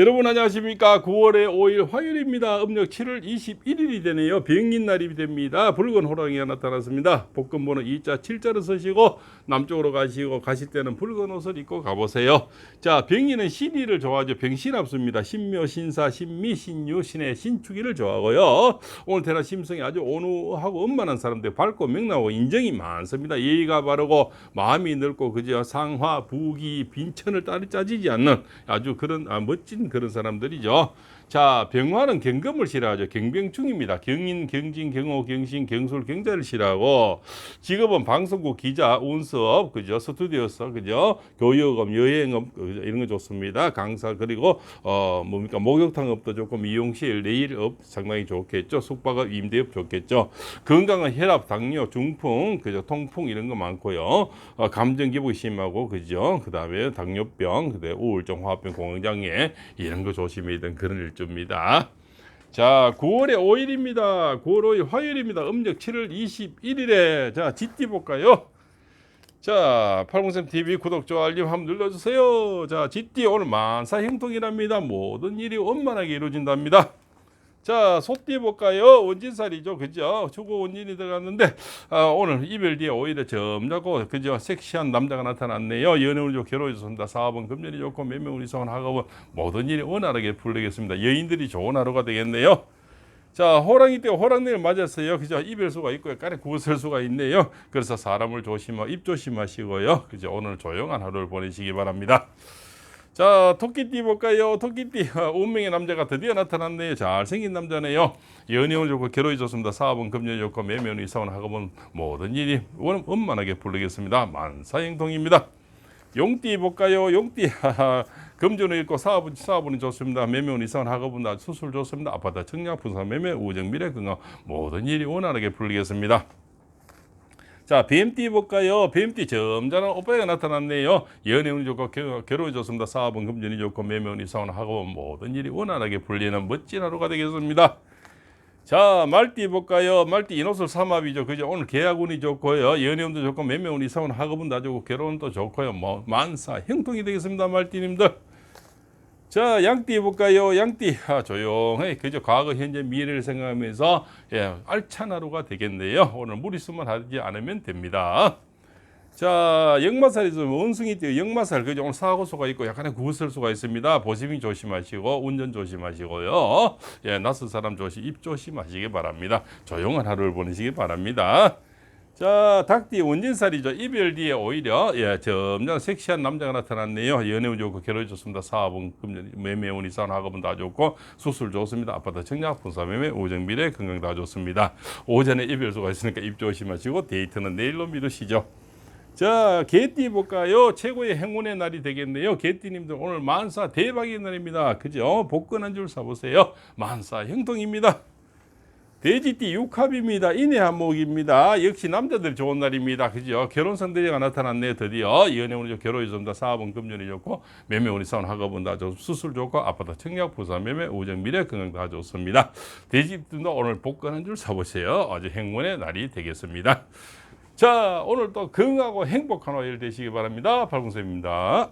여러분 안녕하십니까? 9월의 5일 화요일입니다. 음력 7월 21일이 되네요. 병인 날이 됩니다. 붉은 호랑이가 나타났습니다. 복근번호 2자 7자를 쓰시고 남쪽으로 가시고 가실 때는 붉은 옷을 입고 가보세요. 자 병인은 신의를 좋아하죠. 병신합수입니다. 신묘 신사 신미 신유 신의 신축이를 좋아하고요. 오늘 태어난 심성이 아주 온후하고 원만한 사람들 밝고 명랑하고 인정이 많습니다. 예의가 바르고 마음이 넓고 그저 상화 부기 빈천을 따리 짜지지 않는 아주 그런 아, 멋진 그런 사람들이죠. 자, 병화는 경금을 싫어하죠. 경병충입니다. 경인, 경진, 경호, 경신, 경술, 경자를 싫어하고 직업은 방송국 기자, 운수업, 그죠? 스튜디오서, 그죠? 교육업, 여행업 그죠? 이런 거 좋습니다. 강사 그리고 어 뭡니까 목욕탕업도 좋고 미용실, 네일업 상당히 좋겠죠. 숙박업, 임대업 좋겠죠. 건강은 혈압, 당뇨, 중풍, 그죠? 통풍 이런 거 많고요. 어, 감정 기복이 심하고 그죠? 그다음에 당뇨병, 그다음에 우울증, 화합병, 공황장애 이런 거 조심해야 그런 일조입니다. 자, 9월의 5일입니다. 9월 5일 화요일입니다. 음력 7월 21일에 자, 뒷띠 볼까요? 자, 팔공샘 TV 구독, 좋아요, 알림 한번 눌러주세요. 자, 뒷띠 오늘 만사 형통이랍니다. 모든 일이 원만하게 이루어진답니다. 자, 소띠 볼까요? 원진살이죠. 그죠? 주고 원진이 들어갔는데, 아, 오늘 이별 뒤에 오히려 점잖고, 그죠? 섹시한 남자가 나타났네요. 연애운이 좋고 결혼이 좋습니다. 사업은 금전이 좋고, 몇명을 이상은 학업은 모든 일이 원활하게 풀리겠습니다. 여인들이 좋은 하루가 되겠네요. 자, 호랑이 때 호랑이를 맞았어요. 그죠? 이별수가 있고요. 까리 구설수가 있네요. 그래서 사람을 조심하, 입 조심하시고요. 그죠? 오늘 조용한 하루를 보내시기 바랍니다. 자, 토끼띠 볼까요? 토끼띠 아, 운명의 남자가 드디어 나타났네요. 잘생긴 남자네요. 연애운 좋고 결혼이 좋습니다. 사업은 금전이 좋고 매매운 이사원 학업은 모든 일이 원- 원만하게 풀리겠습니다. 만사행동입니다. 용띠 볼까요? 용띠 금전을 잃고 사업은 사업은 좋습니다. 매매운 이사원 학업은 아주 수술 좋습니다. 아파트 청약 분산 매매 우정 미래 건강 모든 일이 원활하게 풀리겠습니다. 자, 뱀띠 볼까요? 뱀띠 점잖은 오빠가 나타났네요. 연애운이 좋고 겨- 결혼이 좋습니다. 사업은 금전이 좋고 매매운이 사원 하고 모든 일이 원활하게 풀리는 멋진 하루가 되겠습니다. 자, 말띠 볼까요? 말띠 인호술 삼합이죠. 그죠? 오늘 계약운이 좋고요. 연애운도 좋고 매매운이 사원 학업은 다 좋고 결혼도 좋고요. 뭐 만사 형통이 되겠습니다. 말띠님들. 자, 양띠 볼까요? 양띠 아, 조용히 그저 과거, 현재, 미래를 생각하면서 예, 알찬 하루가 되겠네요. 오늘 무리수만 하지 않으면 됩니다. 자, 역마살이죠. 원숭이 띠 역마살 그죠? 오늘 사고수가 있고 약간의 구설수가 있습니다. 보시미 조심하시고 운전 조심하시고요. 예, 낯선 사람 조심, 입 조심하시기 바랍니다. 조용한 하루를 보내시기 바랍니다. 자, 닭띠 원진살이죠. 이별 뒤에 오히려 예, 점점 섹시한 남자가 나타났네요. 연애운 좋고 결혼이 좋습니다. 사업은 금전 매매운 이산 학업은 다 좋고 수술 좋습니다. 아파트 청약 분사 매매 우정 미래 건강 다 좋습니다. 오전에 이별수가 있으니까 입 조심하시고 데이트는 내일로 미루시죠. 자, 개띠 볼까요? 최고의 행운의 날이 되겠네요. 개띠님들 오늘 만사 대박의 날입니다. 그죠? 복권 한 줄 사보세요. 만사 형통입니다. 돼지띠 육합입니다. 인해 한목입니다. 역시 남자들 좋은 날입니다. 그죠? 결혼 상대가 나타났네요. 드디어 연애운이 좋고 결혼이 좋습니다. 사업은 금전이 좋고 매매운이 사원 학업은 다 좋고 수술 좋고 아파트 청약 부산 매매 우정 미래 건강 다 좋습니다. 돼지띠도 오늘 복권 한 줄 사보세요. 아주 행운의 날이 되겠습니다. 자 오늘 또 건강하고 행복한 화요일 되시기 바랍니다. 발공쌤입니다.